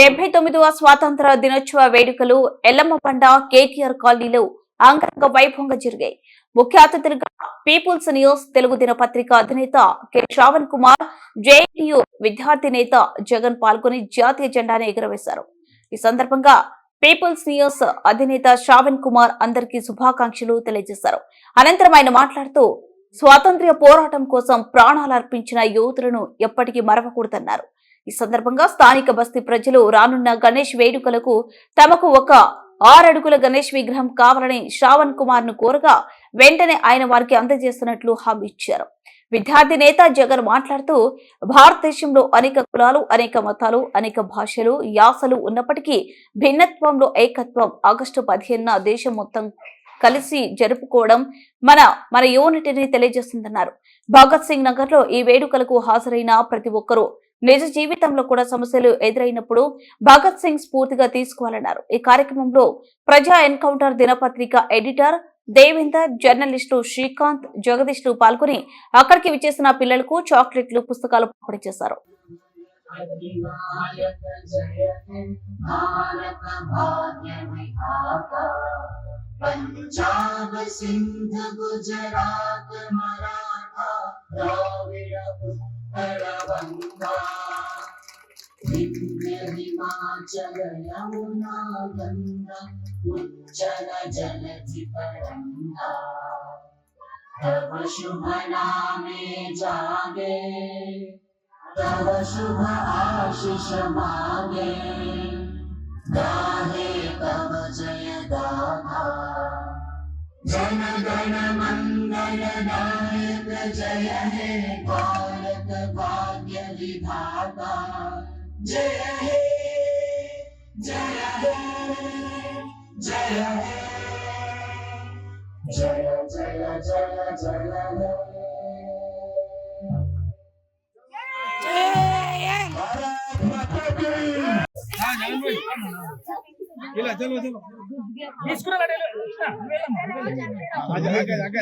డెబ్బై తొమ్మిదవ స్వాతంత్ర దినోత్సవ వేడుకలు ఎల్లమ్మపండ కేటీఆర్ కాలనీలో అంగరంగ వైభవంగా జరిగాయి. ముఖ్య అతిథులుగా పీపుల్స్ న్యూస్ తెలుగు దినపత్రిక అధినేత కె. శ్రావణ్ కుమార్ జేఎన్యు విద్యార్థి నేత జగన్ పాల్గొని జాతీయ జెండాను ఎగురవేశారు. ఈ సందర్భంగా పీపుల్స్ న్యూస్ అధినేత శ్రావణ్ కుమార్ అందరికీ శుభాకాంక్షలు తెలియజేశారు. అనంతరం ఆయన మాట్లాడుతూ స్వాతంత్ర్య పోరాటం కోసం ప్రాణాలు అర్పించిన యువతులను ఎప్పటికీ మరవకూడదన్నారు. ఈ సందర్భంగా స్థానిక బస్తీ ప్రజలు రానున్న గణేష్ వేడుకలకు తమకు ఒక ఆరడుగుల గణేష్ విగ్రహం కావాలని శ్రావణ్ కుమార్ను కోరగా వెంటనే ఆయన వారికి అందజేస్తున్నట్లు హామీ ఇచ్చారు. విద్యార్థి నేత జగన్ మాట్లాడుతూ భారతదేశంలో అనేక కులాలు అనేక మతాలు అనేక భాషలు యాసలు ఉన్నప్పటికీ భిన్నత్వంలో ఏకత్వం ఆగస్టు పదిహేనున దేశం మొత్తం కలిసి జరుపుకోవడం మన మన యూనిటీని తెలియజేస్తుందన్నారు. భగత్ సింగ్ నగర్లో ఈ వేడుకలకు హాజరైన ప్రతి ఒక్కరూ నిజ జీవితంలో కూడా సమస్యలు ఎదురైనప్పుడు భగత్ సింగ్ స్ఫూర్తిగా తీసుకోవాలన్నారు ఈ కార్యక్రమంలో ప్రజా ఎన్కౌంటర్ దినపత్రిక ఎడిటర్ దేవేందర్ జర్నలిస్టు శ్రీకాంత్ జగదీష్లు పాల్గొని అక్కడికి విచ్చేసిన పిల్లలకు చాక్లెట్లు పుస్తకాలు పంపిణీ చేశారు अधिनायक जय हे भारत भाग्य विधाता पंजाब सिंध गुजरात मराठा द्राविड बंगा विंध्य हिमाचल यमुना गंगा उच्चल जलधि तरंगा तव शुभ नामे जागे, तव शुभ आशीष मागे। गाहे तव जय गाथा जन गण मंगल नायक जय हे भारत भाग्य विधाता जय हे जय हे जय हे जय जय जय जय हे ఇలా చలో చలో आगे आगे आगे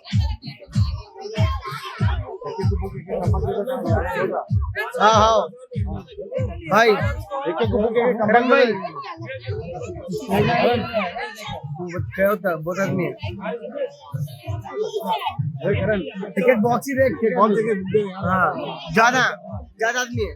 हाँ हाँ। भाई। करण भाई। क्या होता बहुत आदमी है टिकट बॉक्स ही देख। कौन से के हाँ। ज़्यादा ज़्यादा आदमी है।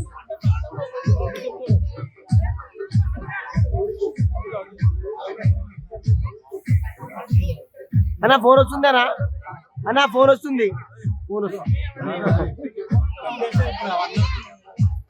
అన్న ఫోన్ వస్తుందనా అన్న ఫోన్ వస్తుంది. ఫోన్ వస్తుంది.